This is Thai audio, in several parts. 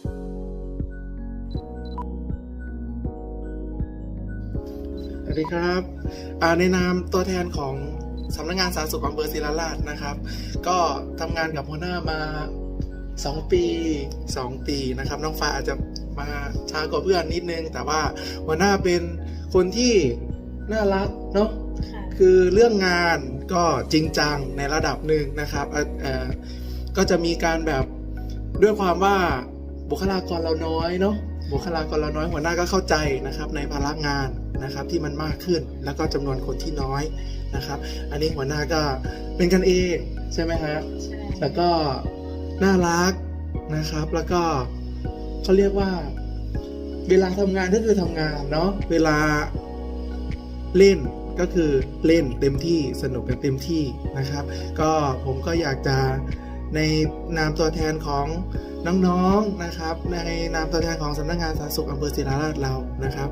สวัสดีครับอ่าในนามตัวแทนของสำนักงานสาธารณสุขอำเภอศิริราชนะครับ ก็ทำงานกับหัวหน้ามา 2 ปี 2 ปีนะครับ น้องฟ้าอาจจะมาช้ากว่าเพื่อนนิดนึง แต่ว่าหัวหน้าเป็นคนที่น่ารักเนาะค่ะคือเรื่องงานก็จริงจังในระดับหนึ่งนะครับเอ่อเอ่อก็จะมีการแบบด้วยความว่า บุคลากรเราน้อยเนาะบุคลากรเราน้อยหัวหน้าก็เข้าใจนะครับในภาระงานนะครับที่มันมากขึ้นแล้วก็จำนวนคนที่น้อยนะครับ อันนี้หัวหน้าก็เป็นกันเองใช่ไหมฮะใช่แล้วก็น่ารักนะครับ แล้วก็เขาเรียกว่า เวลาทำงานก็คือทำงานเนาะเวลาเล่นก็คือเล่นเต็มที่สนุกแบบเต็มที่นะครับ ก็ผมก็อยากจะ ในนามตัวแทนของน้องๆนะครับ ในนามตัวแทนของสำนักงานสาธารณสุขอำเภอศิริราชเรานะครับ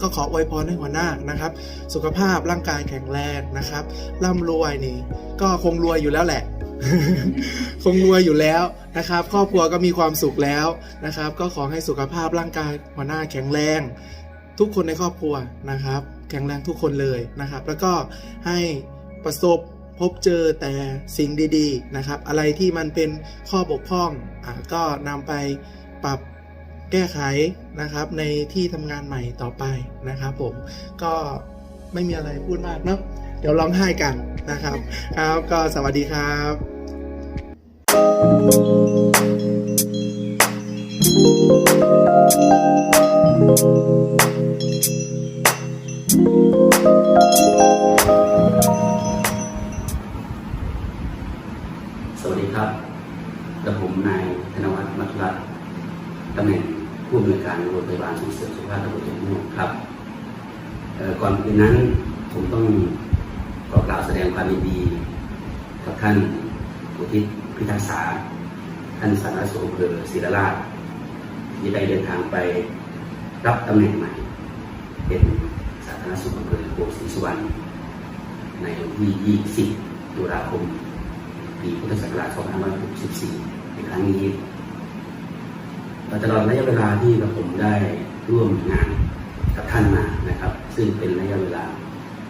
ก็ขออวยพรให้หัวหน้านะครับ สุขภาพร่างกายแข็งแรงนะครับร่ำรวยนี่ ก็คงรวยอยู่แล้วแหละ คงรวยอยู่แล้วนะครับ ครอบครัวก็มีความสุขแล้วนะครับ ก็ขอให้สุขภาพร่างกายหัวหน้าแข็งแรง ทุกคนในครอบครัวนะครับ แข็งแรงทุกคนเลยนะครับ แล้วก็ให้ประสบ พบเจอแต่สิ่งดีๆนะครับ อะไรที่มันเป็นข้อบกพร่องอก็นำไปปรับแก้ไขนะครับในที่ทำงานใหม่ต่อไปนะครับผมก็ไม่มีอะไรพูดมากเนาะเดี๋ยวร้องไห้กันนะครับ ครับก็สวัสดีครับ สวัสดีครับกระผมนายธนวัฒน์มัทรัตตำแหน่งผู้อำนวยการโรงพยาบาลส่งเสริมสุขภาพตำบลเชียงม่วงครับก่อนอื่นนั้นผมต้องขอกล่าวแสดงความยินดีกับท่านอุทิศพิทักษา ท่านสาธารณสุขอำเภอศิริราชที่ได้เดินทางไปรับตำแหน่งใหม่ เป็นสาธารณสุขอำเภอโพธิ์ศรีสุวรรณในวันที่ 20 ตุลาคม ปีพุทธศักราช2564ในครั้งนี้ตลอดระยะเวลาที่กระผมได้ร่วมงานกับท่านมานะครับ ซึ่งเป็นระยะเวลา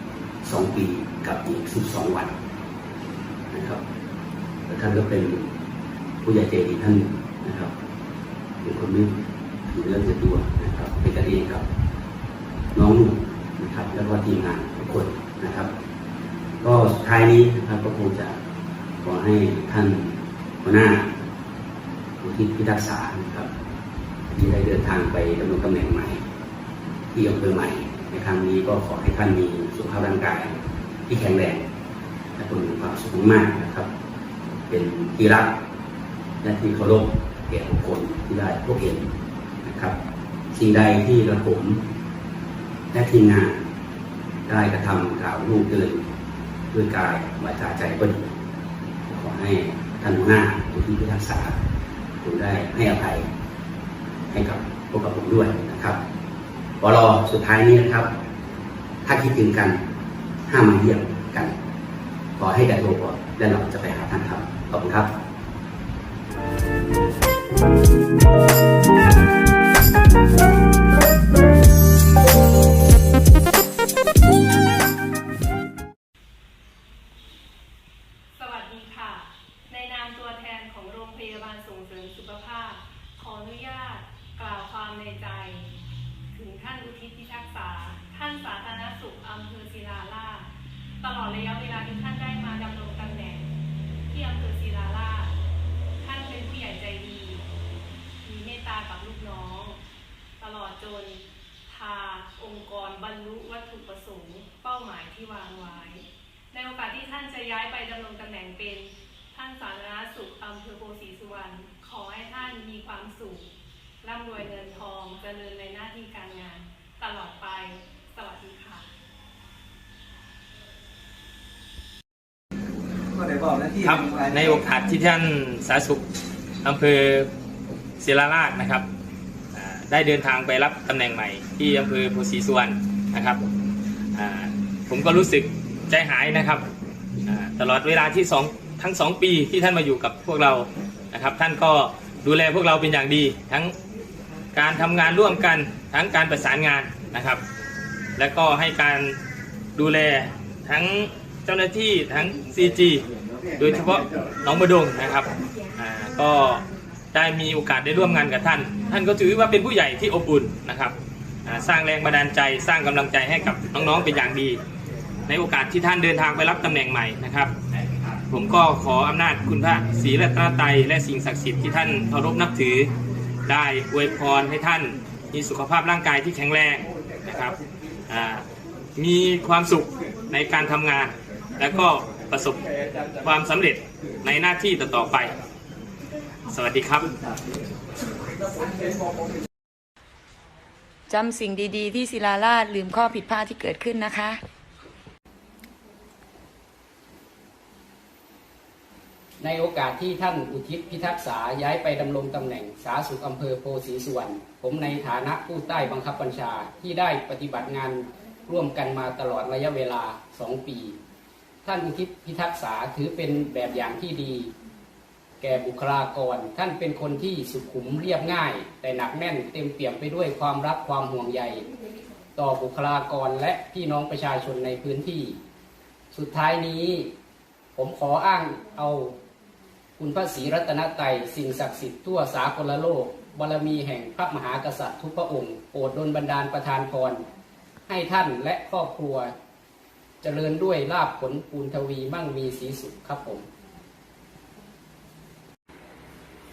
2 ปีกับอีก 12 วันนะครับและท่านก็เป็นผู้ใหญ่ใจดีท่านนะครับเป็นคนไม่ถือเรื่องตัวนะครับเป็นกันเองกับน้องหนุ่มนะครับ แล้วก็ทีมงานทุกคนนะครับ ก็สุดท้ายนี้นะครับก็คงจะ ขอให้ท่านหัวหน้าผู้ที่พิทักษานะครับที่ได้เดินทางไปดำรงตำแหน่งใหม่ ที่อำเภอใหม่ ในครั้งนี้ก็ขอให้ท่านมีสุขภาพร่างกายที่แข็งแรงและคนมีความสุขมากๆนะครับ เป็นที่รักและที่เคารพแก่บุคคลที่ได้พบเห็นนะครับ สิ่งใดที่กระผม และทีมงานได้กระทำกล่าวล่วงเกินด้วยกายวาจาใจก็ดี ขอให้ท่านหัวหน้าผู้ที่พิทักษาคุณได้ให้อภัยให้กับพวกกับผมด้วยนะครับปลอสุดท้ายนี้นะครับ ถ้าคิดถึงกันห้ามมาเยี่ยมกันขอให้แต่โทรก่อนแล้วเราจะไปหาท่านครับขอบคุณครับส ตลอดระยะเวลาที่ท่านได้มาดำรงตำแหน่ง ที่อำเภอศิลาลาชท่านเป็นผู้ใหญ่ใจดี มีเมตตากับลูกน้อง ตลอดจนพาองค์กรบรรลุวัตถุประสงค์เป้าหมายที่วางไว้ ในโอกาสที่ท่านจะย้ายไปดำรงตำแหน่งเป็นท่านสาธารณสุขอำเภอโพศรีสุวรรณขอให้ท่านมีความสุขร่ำรวยเงินทองเจริญในหน้าที่การงาน ตลอดไปสวัสดีค่ะ ครับในโอกาสที่ท่านสาธารณสุขอำเภอศิลาราชนะครับได้เดินทางไปรับตำแหน่งใหม่ที่อำเภอโพธิ์ศรีสวรรณนะครับผมก็รู้สึกใจหายนะครับตลอดเวลาที่สองทั้งสองปีที่ท่านมาอยู่กับพวกเรานะครับ ท่านก็ดูแลพวกเราเป็นอย่างดี ทั้งการทำงานร่วมกันทั้งการประสานงานนะครับ และก็ให้การดูแลทั้ง เจ้าหน้าที่ทั้ง CG โดยเฉพาะน้องบดงนะครับอ่าก็ได้มีโอกาสได้ร่วมงานกับท่าน ท่านก็ถือว่าเป็นผู้ใหญ่ที่อบอุ่นนะครับอ่าสร้างแรงบันดาลใจสร้างกำลังใจให้กับน้องๆเป็นอย่างดี ในโอกาสที่ท่านเดินทางไปรับตำแหน่งใหม่นะครับ ผมก็ขออำนาจคุณพระศรีรัตนตรัยและสิ่งศักดิ์สิทธิ์ที่ท่านเคารพนับถือ ได้อวยพรให้ท่านมีสุขภาพร่างกายที่แข็งแรงนะครับอ่ามีความสุขในการทำงาน และก็ประสบความสำเร็จในหน้าที่ต่อๆไป สวัสดีครับ จำสิ่งดีๆ ที่ศิลาราชลืมข้อผิดพลาดที่เกิดขึ้นนะคะ ในโอกาสที่ท่านอุทิศพิทักษาย้ายไปดำรงตำแหน่งสาธารณสุขอำเภอโพสีสุวรรณผมในฐานะผู้ใต้บังคับบัญชาที่ได้ปฏิบัติงานร่วมกันมาตลอดระยะเวลา 2 ปี ท่านอุทิศพิทักษาถือเป็นแบบอย่างที่ดี แก่บุคลากร ท่านเป็นคนที่สุขุมเรียบง่าย แต่หนักแน่นเต็มเปี่ยมไปด้วยความรักความห่วงใย ต่อบุคลากรและพี่น้องประชาชนในพื้นที่ สุดท้ายนี้ ผมขออ้างเอาคุณพระศรีรัตนไตรสิ่งศักดิ์สิทธิ์ทั่วสากลโลกบารมีแห่งพระมหากษัตริย์ทุกพระองค์โปรดดลบันดาลประทานพรให้ท่านและครอบครัว เจริญด้วยลาบผลปูนทวีมั่งมีสีสุขครับผม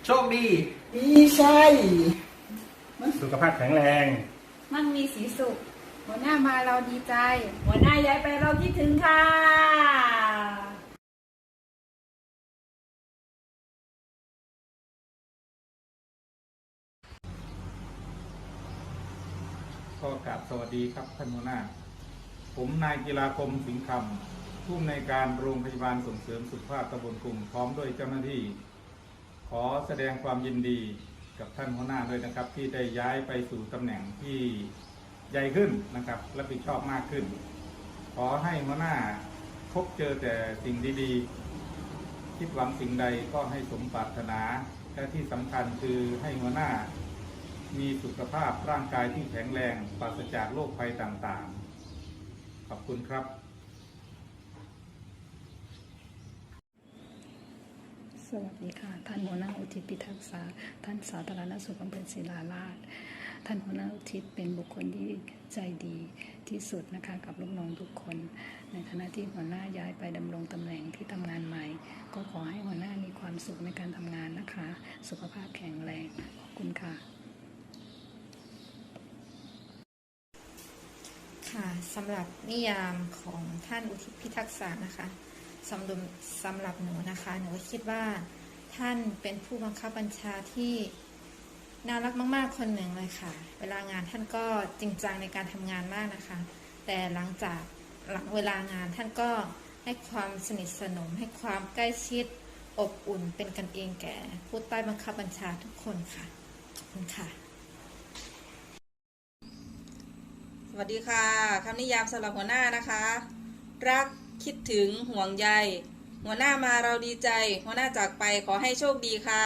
โชคดีดีใช่สุขภาพแข็งแรง มั่งมีสีสุข หัวหน้ามาเราดีใจ หัวหน้าย้ายไปเราคิดถึงค่ะก็กราบสวัสดีครับท่านหัวหน้า ผมนายกีฬาคมสิงห์คำผู้อำนวยการโรงพยาบาลส่งเสริมสุขภาพตำบลกลุ่มพร้อมด้วยเจ้าหน้าที่ ขอแสดงความยินดีกับท่านหัวหน้าด้วยนะครับ ที่ได้ย้ายไปสู่ตำแหน่งที่ใหญ่ขึ้นนะครับรับผิดชอบมากขึ้น ขอให้หัวหน้าพบเจอแต่สิ่งดีๆ คิดหวังสิ่งใดก็ให้สมปรารถนา และที่สำคัญคือให้หัวหน้า มีสุขภาพร่างกายที่แข็งแรงปราศจากโรคภัยต่างๆ อบคุณครับ สวัสดีค่ะ ท่านหัวหน้าอุทิศพิทักษา ท่านสาธารณสุขอำเภอศิลาราช ท่านหัวหน้าอุทิศเป็นบุคคลที่ใจดีที่สุดนะคะกับลูกน้องทุกคน ในฐานะที่หัวหน้าย้ายไปดำรงตำแหน่งที่ทำงานใหม่ ก็ขอให้หัวหน้ามีความสุขในการทำงานนะคะ สุขภาพแข็งแรง ขอบคุณค่ะ ค่ะสำหรับนิยามของท่านอุทิศพิทักษานะคะสำหรับสำหรับหนูนะคะ หนูคิดว่าท่านเป็นผู้บังคับบัญชาที่น่ารักมาก ๆ คนหนึ่งเลยค่ะ เวลางานท่านก็จริงจังในการทำงานมากนะคะ แต่หลังจากหลังเวลางานท่านก็ให้ความสนิทสนม ให้ความใกล้ชิดอบอุ่นเป็นกันเองแก่ ผู้ใต้บังคับบัญชาทุกคนค่ะ ขอบคุณค่ะ ส วัสดีค่ะคำนิยามสำหรับหัวหน้านะคะ รักคิดถึงห่วงใย หัวหน้ามาเราดีใจ หัวหน้าจากไปขอให้โชคดีค่ะ